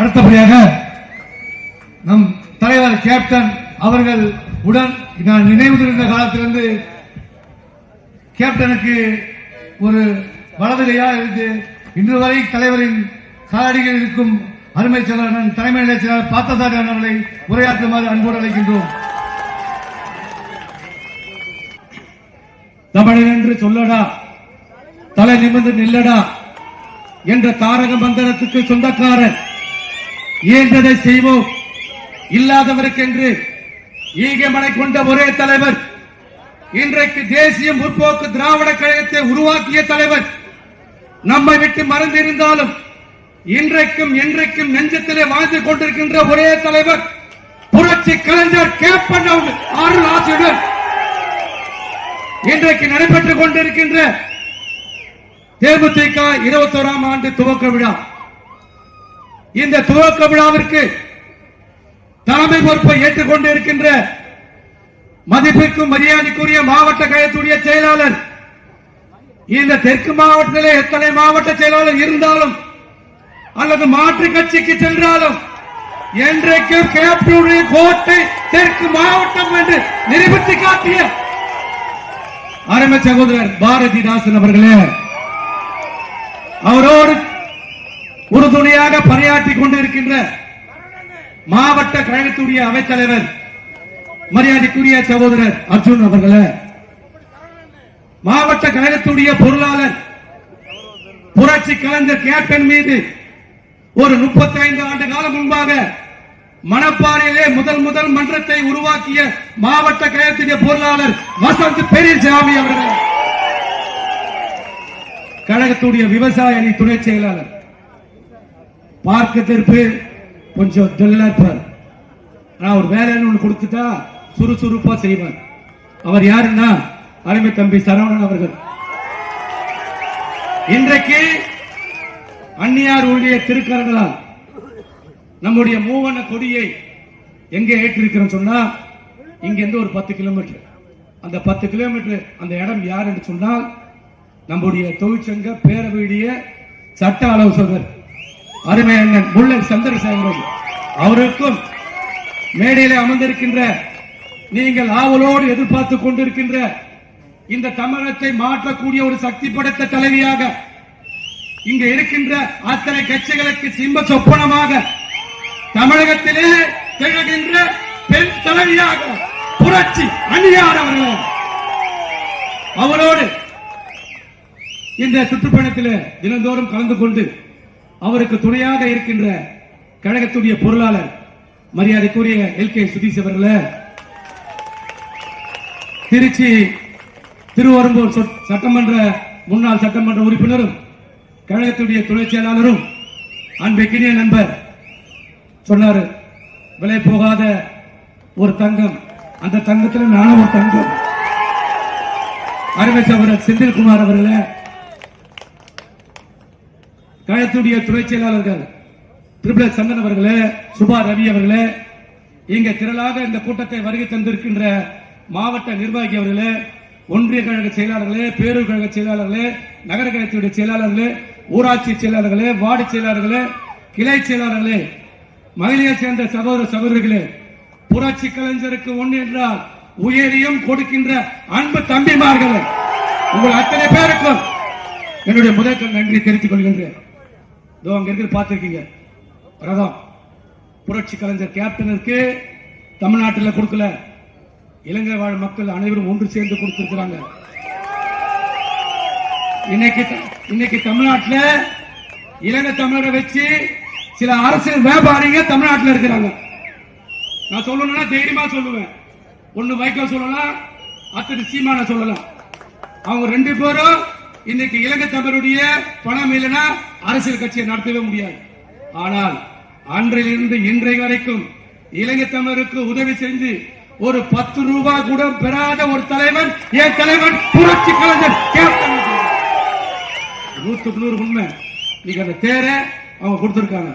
அடுத்தபடியாக நம் தலைவர் கேப்டன் அவர்கள் உடன் நான் நினைவு இருந்த காலத்திலிருந்து கேப்டனுக்கு ஒரு வலதுகையாக இருந்து இன்று வரை தலைவரின் காலடியில் இருக்கும் அருமை செயலாளர் தலைமை நிலைய செயலாளர் பார்த்தசாரி அவர்களை உரையாற்றுமாறு அன்போடு அழைக்கின்றோம். தமிழன் என்று சொல்லடா தலை நிமிர்ந்து நில்லடா என்ற தாரக மந்திரத்துக்கு சொந்தக்காரன் இயன்றதை செய்வோம். இல்லாதவருக்கென்று ஈகமனை கொண்ட ஒரே தலைவர் இன்றைக்கு தேசிய முற்போக்கு திராவிட கழகத்தை உருவாக்கிய தலைவர். நம்மை விட்டு மறந்திருந்தாலும் இன்றைக்கும் என்றைக்கும் நெஞ்சத்திலே வாழ்ந்து கொண்டிருக்கின்ற ஒரே தலைவர் புரட்சி கலைஞர் கேப்பன் அருள் ஆசியுடன் இன்றைக்கு நடைபெற்றுக் கொண்டிருக்கின்ற தேமுதிக இருபத்தோராம் ஆண்டு துவக்க விழா. இந்த துவக்க விழாவிற்கு தலைமை பொறுப்பை ஏற்றுக்கொண்டு இருக்கின்ற மதிப்பிற்கும் மரியாதைக்குரிய மாவட்ட கழகத்துடைய செயலாளர் இந்த தெற்கு மாவட்டத்திலே எத்தனை மாவட்ட செயலாளர் இருந்தாலும் அல்லது மாற்று கட்சிக்கு சென்றாலும் என்றைக்கும் கேப்டனுடைய கோட்டை தெற்கு மாவட்டம் என்று நிரூபித்து காட்டிய அருமை சகோதரர் பாரதிதாசன் அவர்களே அவரோடு உறுதுணையாக பணியாற்றி கொண்டிருக்கின்ற மாவட்ட கழகத்துடைய அவைத்தலைவர் மரியாதைக்குரிய சகோதரர் அர்ஜுன் அவர்களே மாவட்ட கழகத்துடைய பொருளாளர் புரட்சி கலைஞர் கேப்டன் மீது ஒரு 35 ஆண்டு காலம் முன்பாக மணப்பாறையிலே முதல் முதல் மன்றத்தை உருவாக்கிய மாவட்ட கழகத்துடைய பொருளாளர் வசந்த் பெரியசாமி அவர்கள் கழகத்துடைய விவசாய அணி துணை செயலாளர். பார்க்கத்திற்கு கொஞ்சம் டல்லா இருப்பார். ஆனா அவர் வேலைன்னு ஒன்று கொடுத்துட்டா சுறுசுறுப்பா செய்வார். அவர் யாருன்னா? அருமை தம்பி சரவணன் அவர்கள். இன்றைக்கு அந்நியார் ஒழிய திருக்கரங்களால் நம்முடைய மூவன கொடியை எங்கே ஏற்றிருக்கிறோம் சொன்னா இங்கிருந்து ஒரு பத்து கிலோமீட்டர் அந்த பத்து கிலோமீட்டர் அந்த இடம் யார் என்று சொன்னால் நம்முடைய தொழிற்சங்க பேரவையுடைய சட்ட ஆலோசகர் அருமை அண்ணன் முள்ளன் சந்திரசேகரன் அவருக்கும் மேடையில அமர்ந்திருக்கின்ற நீங்கள் ஆவலோடு எதிர்பார்த்து கொண்டிருக்கின்ற இந்த தமிழகத்தை மாற்றக்கூடிய ஒரு சக்தி படைத்த தலைவியாக இங்க இருக்கின்ற அத்தனை கட்சிகளுக்கு சிம்ப சொப்பனமாக தமிழகத்திலே திகழ்கின்ற பெண் தலைவியாக புரட்சி அணியார் அவர்கள். அவரோடு இந்த சுற்றுப்பயணத்தில் தினந்தோறும் கலந்து கொண்டு அவருக்கு துணையாக இருக்கின்ற கழகத்துடைய பொருளாளர் மரியாதைக்குரிய எல். கே. சுதீஷ் அவர்கள திருச்சி திருவரம்பூர் சட்டமன்ற முன்னாள் சட்டமன்ற உறுப்பினரும் கழகத்துடைய துணை செயலாளரும் அன்பைக்கினிய நண்பர் சொன்னாரு விலை போகாத ஒரு தங்கம் அந்த தங்கத்துல நானும் ஒரு தங்கம். அருமை சகோதரர் செந்தில்குமார் அவர்களை கழகத்துடைய துறை செயலாளர்கள் திரிபுல சந்தன் அவர்களே சுபா ரவி அவர்களே இங்க திரளாக இந்த கூட்டத்தை வருகை தந்திருக்கின்ற மாவட்ட நிர்வாகி அவர்களே ஒன்றிய கழக செயலாளர்களே பேரூர் கழக செயலாளர்களே நகர கழகத்துடைய செயலாளர்களே ஊராட்சி செயலாளர்களே வார்டு செயலாளர்களே கிளை செயலாளர்களே மகளிரை சேர்ந்த சகோதர சகோதரிகளே புரட்சி கலைஞருக்கு ஒன்று என்றால் உயரியும் கொடுக்கின்ற அன்பு தம்பிமார்களே உங்கள் அத்தனை பேருக்கும் என்னுடைய முதற்கண் நன்றி தெரிவித்துக் கொள்கின்றேன். இதோ அங்க இருக்கிற பார்த்திருக்கீங்க. ரதம். புரட்சி கலைஞர் கேப்டனுக்கு தமிழ்நாட்டில் கொடுக்கல. இலங்கை வாழ் மக்கள் அனைவரும் ஒன்று சேர்ந்து கொடுத்திருக்கிறாங்க. இன்னைக்கு இன்னைக்கு தமிழ்நாட்டில் இலங்கை தமிழரை வச்சு சில அரசியல் வியாபாரிங்க தமிழ்நாட்டில் இருக்கிறாங்க. நான் சொல்லணும்னா தைரியமா சொல்லுவேன். ஒன்னு வைகோ சொல்லலாம் அத்தனை சீமான சொல்லலாம். அவங்க ரெண்டு பேரும் இன்னைக்கு இலங்கை தமிழருடைய பணம் இல்லைன்னா அரசியல் கட்சியை நடத்தவே முடியாது. ஆனால் அன்றிலிருந்து இன்றை வரைக்கும் இலங்கை தமிழருக்கு உதவி செஞ்சு ஒரு பத்து ரூபாய் கூட பெறாத ஒரு தலைவன் என் தலைவன் புரட்சி கலைஞர் நூத்துக்கு நூறு உண்மை. நீங்க அந்த தேரை அவங்க கொடுத்துருக்காங்க.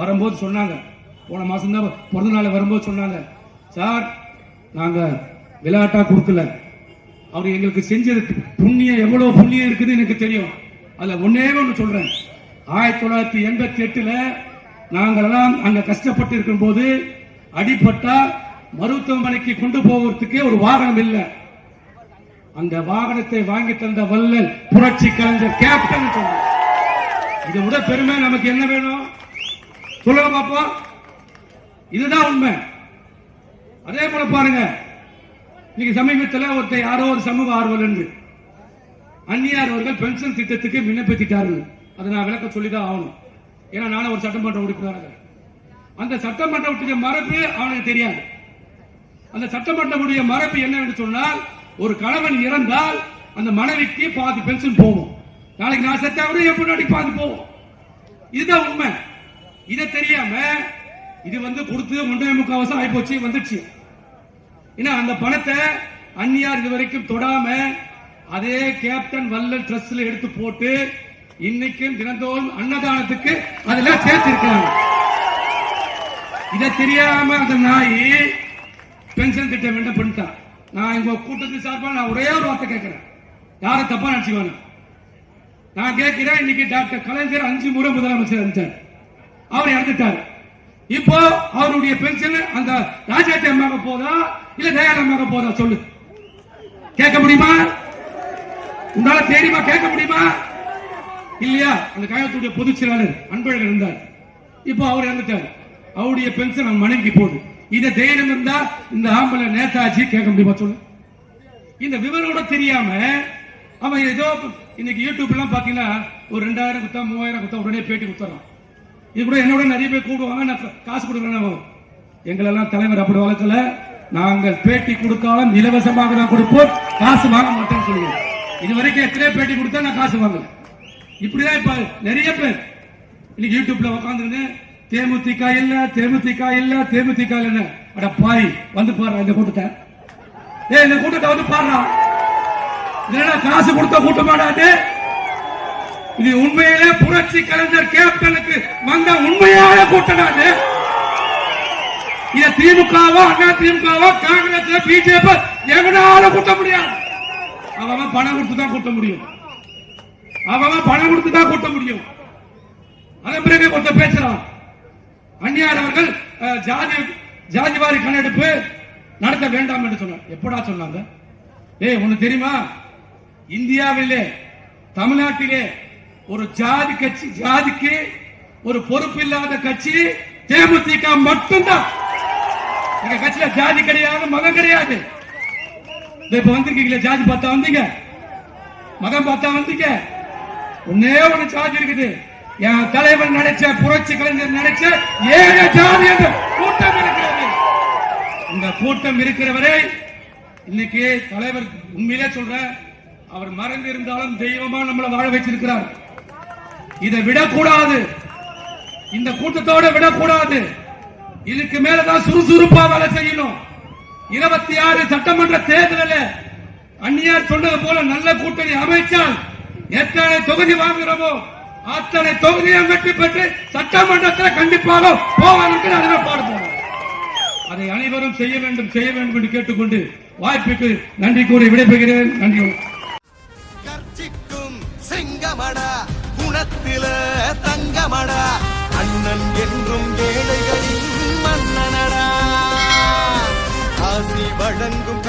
வரும்போது சொன்னாங்க. போன மாசம் தான் பிறந்த நாள் வரும்போது சொன்னாங்க. சார் நாங்க விளையாட்டா கொடுக்கல. அவர் எங்களுக்கு செஞ்சது புண்ணியம் எவ்வளவு புண்ணியம் இருக்குது எனக்கு தெரியும். அதுல ஒன்னே ஒன்று சொல்றேன். ஆயிரத்தி தொள்ளாயிரத்தி எண்பத்தி எட்டுல நாங்களெல்லாம் அங்க கஷ்டப்பட்டு இருக்கும்போது அடிபட்டா மருத்துவமனைக்கு கொண்டு போவதற்கே ஒரு வாகனம் இல்லை. அந்த வாகனத்தை வாங்கி தந்த வல்லல் புரட்சி கலைஞர் கேப்டன் சொன்னார். இதை விட பெருமை நமக்கு என்ன வேணும்? சொல்லுங்க பாப்போம். இதுதான் உண்மை. அதே போல பாருங்க இன்னைக்கு சமீபத்தில் ஒருத்தர் யாரோ ஒரு சமூக ஆர்வலர் அந்நியார் அவர்கள் பென்ஷன் திட்டத்துக்கு விண்ணப்பித்திட்டார்கள். அதை நான் விளக்க சொல்லிதான் ஆகணும். ஏன்னா நானும் ஒரு சட்டமன்ற உறுப்பினராக அந்த சட்டமன்றத்துடைய மரபு அவனுக்கு தெரியாது. அந்த சட்டமன்றமுடைய மரபு என்னவென்று சொன்னால் ஒரு கணவன் இறந்தால் அந்த மனைவிக்கு பாதி பென்ஷன் போகும். நாளைக்கு நான் செத்தா கூட என் முன்னாடி பாதி போகும். இதுதான் உண்மை. இதை தெரியாம இது வந்து கொடுத்து ஒன்றே முக்கால் வருஷம் ஆயிப்போச்சு வந்துச்சு ஏன்னா அந்த பணத்தை அந்நியார் இது வரைக்கும் தொடாம அதே கேப்டன் வல்லல் ட்ரஸ்ட்ல எடுத்து போட்டு இன்னைக்கும் தினந்தோறும் அன்னதானத்துக்கு அதுல சேர்த்திருக்காங்க இதை தெரியாம அந்த நாய் பென்ஷன் திட்டம் என்ன பண்ணிட்டான் நான் இங்க கூட்டத்தின் சார்பாக நான் ஒரே ஒரு வார்த்தை கேட்கிறேன். யாரும் தப்பா நினைச்சுக்கோங்க நான் கேட்கிறேன் இன்னைக்கு டாக்டர் கலைஞர் அஞ்சு முறை முதலமைச்சர் இருந்தார் அவர் இறந்துட்டார். இப்போ அவருடைய பென்ஷன் அந்த ராஜாத்தி அம்மாவுக்கு போதா இல்ல தயாள அம்மாவுக்கு போதா சொல்லு. கேட்க முடியுமா? உங்களால தெரியுமா கேட்க முடியுமா? இல்லையா? அந்த காயத்துடைய பொதுச் செயலாளர் அன்பழகன் இருந்தார். இப்போ அவர் இறந்துட்டார். அவருடைய பென்ஷன் அவன் மனைவிக்கு போகுது இந்த தைரியம் இருந்தா இந்த ஆம்பளை நேதாஜி கேட்க முடியுமா சொல்லு. இந்த விவரம் கூட தெரியாம அவன் ஏதோ இன்னைக்கு யூடியூப் எல்லாம் பாத்தீங்கன்னா ஒரு ரெண்டாயிரம் குத்தா மூவாயிரம் குத்தா உடனே பேட்டி கொடுத்துறான். இது கூட என்னோட நிறைய பேர் கூடுவாங்க நான் காசு கொடுக்குறேன் எங்களெல்லாம் தலைவர் அப்படி வளர்க்கல. நாங்கள் பேட்டி கொடுத்தாலும் இலவசமாக தான் கொடுப்போம். காசு வாங்க மாட்டேன்னு சொல்லுவோம். இது வரைக்கும் எத்தனை பேட்டி கொடுத்தா நான் காசு வாங்கல. இப்படிதான் இப்ப நிறைய பேர். இன்னைக்கு யூடியூப்ல உட்காந்துருந்து தேமுதிக இல்ல தேமுதிக இல்ல தேமுதிக இல்ல அட பாய் வந்து பாரு இந்த கூட்டத்தை. ஏ இந்த கூட்டத்தை வந்து பாடுறான் காசு கொடுத்த கூட்டமாடாது இது உண்மையிலே புரட்சி கலைஞர் கேப்டனுக்கு வந்த உண்மையான கூட்டம் அது திமுகவோ அண்ணா திமுகவோ காங்கிரஸ் பிஜேபி எவனால கூட்ட முடியாது. அவன் பணம் கொடுத்து தான் கூட்ட முடியும். அவன் பணம் கொடுத்து தான் கூட்ட முடியும். அதன் பிறகு கொஞ்சம் பேசுறான் அந்நியார் அவர்கள் அஹ், ஜாதி ஜாதிவாரி கணக்கெடுப்பு நடத்த வேண்டாம் என்று சொன்னார். எப்படா சொன்னாங்க? ஏய் ஒண்ணு தெரியுமா? இந்தியாவிலே தமிழ்நாட்டிலே ஒரு ஜாதி கட்சி ஜாதிக்கு ஒரு பொறுப்பு இல்லாத கட்சி தேமுதிக மட்டும்தான். எங்க கட்சியில ஜாதி கிடையாது மதம் கிடையாது. இப்ப வந்திருக்கீங்களே ஜாதி பார்த்தா வந்தீங்க. மதம் பார்த்தா வந்தீங்க. ஒன்னே ஒரு ஜாதி இருக்குது. என் தலைவர் நினைச்ச புரட்சி கலைஞர் நினைச்ச ஏழு ஜாதி என்ற கூட்டம் இருக்கிறது. இந்த கூட்டம் இருக்கிறவரை இன்னைக்கு தலைவர் உண்மையிலே சொல்றேன் அவர் மறந்து இருந்தாலும் தெய்வமா நம்மளை வாழ வச்சிருக்கிறார் இதை விடக்கூடாது. இந்த கூட்டத்தோட விடக்கூடாது. இதுக்கு மேலதான் சுறுசுறுப்பா வேலை செய்யணும். இருபத்தி ஆறு சட்டமன்ற தேர்தலில் அந்நியார் சொன்னது போல நல்ல கூட்டணி அமைச்சால் எத்தனை தொகுதி வாங்குகிறோமோ அத்தனை தொகுதியும் வெற்றி பெற்று சட்டமன்றத்தில் கண்டிப்பாக போவதற்கு அதுவே பாடுபோம் அதை அனைவரும் செய்ய வேண்டும் செய்ய வேண்டும் என்று கேட்டுக்கொண்டு வாய்ப்புக்கு நன்றி கூறி விடைபெறுகிறேன். நன்றி தங்கமடா. அண்ணன் என்றும் ஏழைகளின் மன்னனடா. ஆசி வழங்கும்